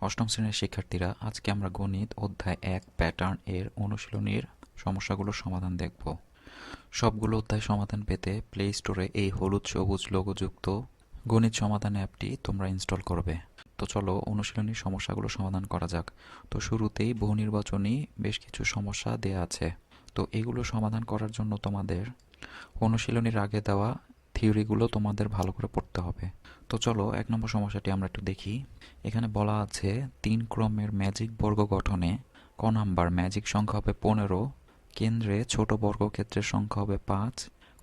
অষ্টম শ্রেণির শিক্ষার্থীরা আজকে আমরা গণিত অধ্যায় এক প্যাটার্ন এর অনুশীলনীর সমস্যাগুলোর সমাধান দেখব। সবগুলো অধ্যায় সমাধান পেতে প্লে স্টোরে এই হলুদ, সবুজ লোগোযুক্ত গণিত সমাধান অ্যাপটি তোমরা ইনস্টল করবে। তো চলো অনুশীলনীর সমস্যাগুলো সমাধান করা যাক। তো শুরুতেই বহু নির্বাচনী বেশ কিছু সমস্যা দেয়া আছে। তো এগুলো সমাধান করার জন্য তোমাদের অনুশীলনীর আগে দেওয়া থিওরিগুলো তোমাদের ভালো করে পড়তে হবে। তো চলো, এক নম্বর সমস্যাটি আমরা একটু দেখি। এখানে বলা আছে, তিন ক্রমের ম্যাজিক বর্গ গঠনে ক নাম্বার ম্যাজিক সংখ্যা হবে পনেরো, কেন্দ্রে ছোট বর্গক্ষেত্রের সংখ্যা হবে পাঁচ,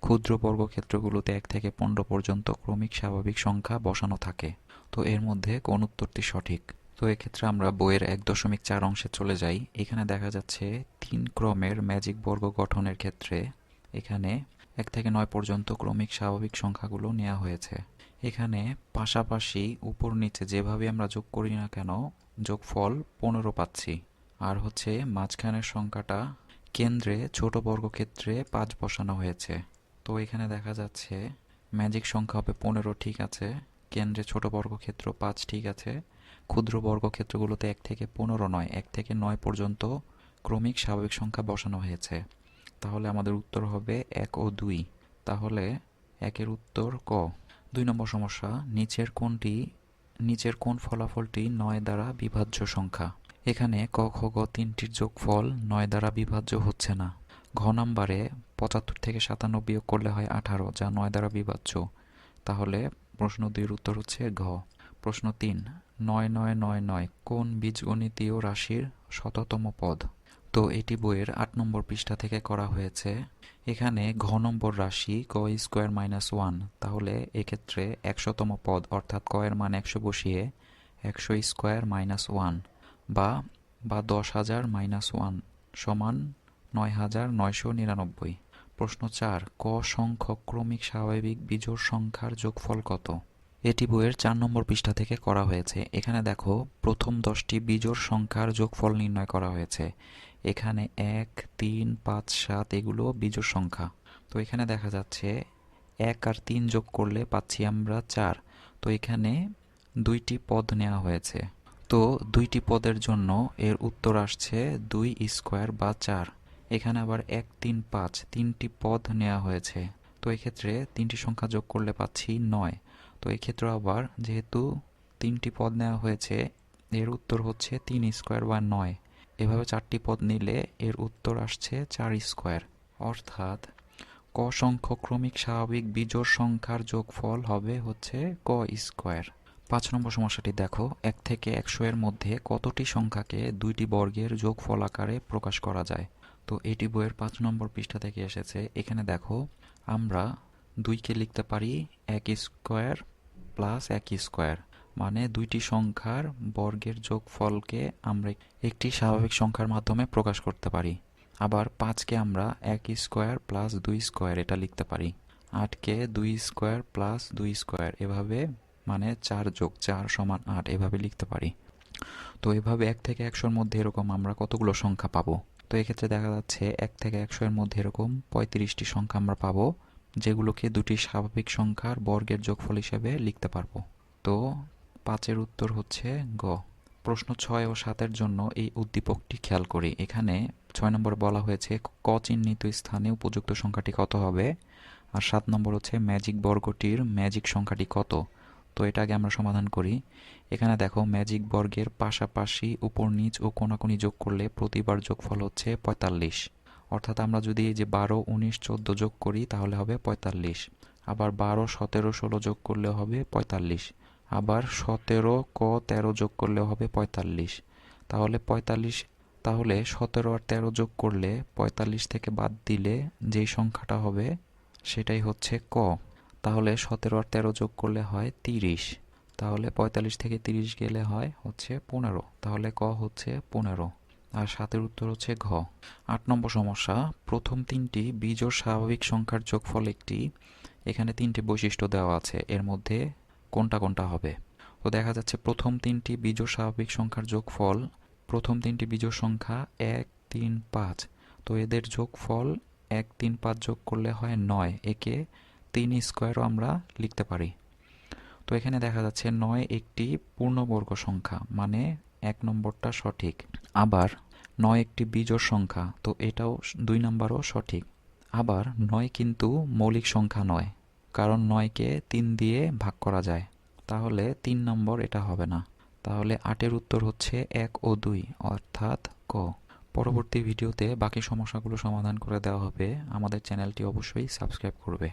ক্ষুদ্র বর্গক্ষেত্রগুলোতে এক থেকে পনেরো পর্যন্ত ক্রমিক স্বাভাবিক সংখ্যা বসানো থাকে। তো এর মধ্যে কোন উত্তরটি সঠিক? তো এক্ষেত্রে আমরা বইয়ের এক দশমিক চার অংশে চলে যাই। এখানে দেখা যাচ্ছে, তিন ক্রমের ম্যাজিক বর্গ গঠনের ক্ষেত্রে এখানে এক থেকে নয় পর্যন্ত ক্রমিক স্বাভাবিক সংখ্যাগুলো নেওয়া হয়েছে। এখানে পাশাপাশি উপর নিচে যেভাবে আমরা যোগ করি না কেন, যোগফল পনেরো পাচ্ছি। আর হচ্ছে মাঝখানের সংখ্যাটা কেন্দ্রে ছোট বর্গক্ষেত্রে পাঁচ বসানো হয়েছে। তো এখানে দেখা যাচ্ছে ম্যাজিক সংখ্যা হবে পনেরো, ঠিক আছে। কেন্দ্রে ছোট বর্গক্ষেত্র পাঁচ, ঠিক আছে। ক্ষুদ্র বর্গক্ষেত্রগুলোতে এক থেকে পনেরো নয়, এক থেকে নয় পর্যন্ত ক্রমিক স্বাভাবিক সংখ্যা বসানো হয়েছে। তাহলে আমাদের উত্তর হবে এক ও দুই। তাহলে একের উত্তর ক? দুই নম্বর সমস্যা, নিচের কোনটি, নিচের কোন ফলাফলটি নয় দ্বারা বিভাজ্য সংখ্যা? এখানে ক, খ, গ তিনটির যোগফল নয় দ্বারা বিভাজ্য হচ্ছে না। ঘ নাম্বারে পঁচাত্তর থেকে সাতান্ন বিয়োগ করলে হয় আঠারো, যা নয় দ্বারা বিভাজ্য। তাহলে প্রশ্ন দুইয়ের উত্তর হচ্ছে ঘ। প্রশ্ন তিন, নয় নয় নয় নয় কোন বীজগণিতীয় রাশির শততম পদ? তো এটি বইয়ের আট নম্বর পৃষ্ঠা থেকে করা হয়েছে। এখানে ঘ নম্বর রাশি ক স্কোয়ার মাইনাস ওয়ান, তাহলে এক্ষেত্রে একশোতম পদ, অর্থাৎ ক এর মান একশো বসিয়ে একশো স্কোয়ার মাইনাস ওয়ান বা বা দশ হাজার মাইনাস ওয়ান সমান নয় হাজার নয়শো নিরানব্বই। প্রশ্ন চার, ক সংখ্যক ক্রমিক স্বাভাবিক বিজোড় সংখ্যার যোগফল কত? এটি বইয়ের চার নম্বর পৃষ্ঠা থেকে করা হয়েছে। এখানে দেখো, প্রথম দশটি বিজোড় সংখ্যার যোগফল নির্ণয় করা হয়েছে। এখানে এক, তিন, পাঁচ, সাত, এগুলো বিজোড় সংখ্যা। তো এখানে দেখা যাচ্ছে এক আর তিন যোগ করলে পাচ্ছি আমরা চার। তো এখানে দুইটি পদ নেওয়া হয়েছে। তো দুইটি পদের জন্য এর উত্তর আসছে দুই স্কোয়ার বা চার। এখানে আবার এক, তিন, পাঁচ, তিনটি পদ নেওয়া হয়েছে। তো এক্ষেত্রে তিনটি সংখ্যা যোগ করলে পাচ্ছি নয়। তো এক্ষেত্রে আবার যেহেতু তিনটি পদ নেওয়া হয়েছে, এর উত্তর হচ্ছে তিন স্কোয়ার বা নয়। এভাবে চারটি পদ নিলে এর উত্তর আসছে চার স্কোয়ার। অর্থাৎ ক সংখ্যক ক্রমিক স্বাভাবিক বিজোড় সংখ্যার যোগফল হবে হচ্ছে ক স্কোয়ার। পাঁচ নম্বর সমস্যাটি দেখো, এক থেকে একশো এর মধ্যে কতটি সংখ্যাকে দুইটি বর্গের যোগফল আকারে প্রকাশ করা যায়? তো এটি বইয়ের পাঁচ নম্বর পৃষ্ঠা থেকে এসেছে। এখানে দেখো, আমরা দুইকে লিখতে পারি এক স্কোয়ার প্লাস এক স্কোয়ার। মানে দুইটি সংখ্যার বর্গের যোগফলকে আমরা একটি স্বাভাবিক সংখ্যার মাধ্যমে প্রকাশ করতে পারি। আবার পাঁচকে আমরা এক স্কোয়ার প্লাস দুই স্কোয়ার এটা লিখতে পারি। আটকে দুই স্কোয়ার প্লাস দুই স্কোয়ার এভাবে মানে চার যোগ চার সমান আট এভাবে লিখতে পারি। তো এভাবে এক থেকে একশোর মধ্যে এরকম আমরা কতগুলো সংখ্যা পাবো? তো এক্ষেত্রে দেখা যাচ্ছে এক থেকে একশো এর মধ্যে এরকম পঁয়ত্রিশটি সংখ্যা আমরা পাবো, যেগুলোকে দুটি স্বাভাবিক সংখ্যার বর্গের যোগফল হিসেবে লিখতে পারব। তো পাঁচের উত্তর হচ্ছে গ। প্রশ্ন ছয় ও সাতের জন্য এই উদ্দীপকটি খেয়াল করি। এখানে ছয় নম্বর বলা হয়েছে ক চিহ্নিত স্থানে উপযুক্ত সংখ্যাটি কত হবে? আর সাত নম্বর হচ্ছে ম্যাজিক বর্গটির ম্যাজিক সংখ্যাটি কত? তো এটা আগে আমরা সমাধান করি। এখানে দেখো ম্যাজিক বর্গের পাশাপাশি উপর নিচ ও কোনাকুনি যোগ করলে প্রতিবার যোগফল হচ্ছে পঁয়তাল্লিশ। অর্থাৎ আমরা যদি এই যে বারো, উনিশ, চোদ্দ যোগ করি তাহলে হবে পঁয়তাল্লিশ। আবার বারো, সতেরো, ষোলো যোগ করলে হবে পঁয়তাল্লিশ। আবার সতেরো ক তেরো যোগ করলে হবে পঁয়তাল্লিশ। তাহলে পঁয়তাল্লিশ, তাহলে সতেরো আর তেরো যোগ করলে পঁয়তাল্লিশ থেকে বাদ দিলে যেই সংখ্যাটা হবে সেটাই হচ্ছে ক। তাহলে সতেরো আর তেরো যোগ করলে হয় তিরিশ। তাহলে পঁয়তাল্লিশ থেকে তিরিশ গেলে হয় হচ্ছে পনেরো। তাহলে ক হচ্ছে পনেরো। আর সাতের উত্তর হচ্ছে ঘ। আট নম্বর সমস্যা, প্রথম তিনটি বিজোড় স্বাভাবিক সংখ্যার যোগফল একটি। এখানে তিনটি বৈশিষ্ট্য দেওয়া আছে। এর মধ্যে কোনটা কোনটা হবে? তো দেখা যাচ্ছে প্রথম তিনটি বিজোড় স্বাভাবিক সংখ্যার যোগফল, প্রথম তিনটি বিজোড় সংখ্যা এক, তিন, পাঁচ। তো এদের যোগফল এক, তিন, পাঁচ যোগ করলে হয় নয়। একে তিন স্কোয়ারও আমরা লিখতে পারি। তো এখানে দেখা যাচ্ছে নয় একটি পূর্ণবর্গ সংখ্যা মানে এক নম্বরটা সঠিক। আবার নয় একটি বিজোড় সংখ্যা, তো এটাও দুই নম্বরও সঠিক। আবার নয় কিন্তু মৌলিক সংখ্যা নয়। কারণ নয়কে তিন দিয়ে ভাগ করা যায়। তাহলে তিন নম্বর এটা হবে না। তাহলে আটের উত্তর হচ্ছে এক ও দুই, অর্থাৎ ক। পরবর্তী ভিডিওতে বাকি সমস্যাগুলো সমাধান করে দেওয়া হবে। আমাদের চ্যানেলটি অবশ্যই সাবস্ক্রাইব করবে।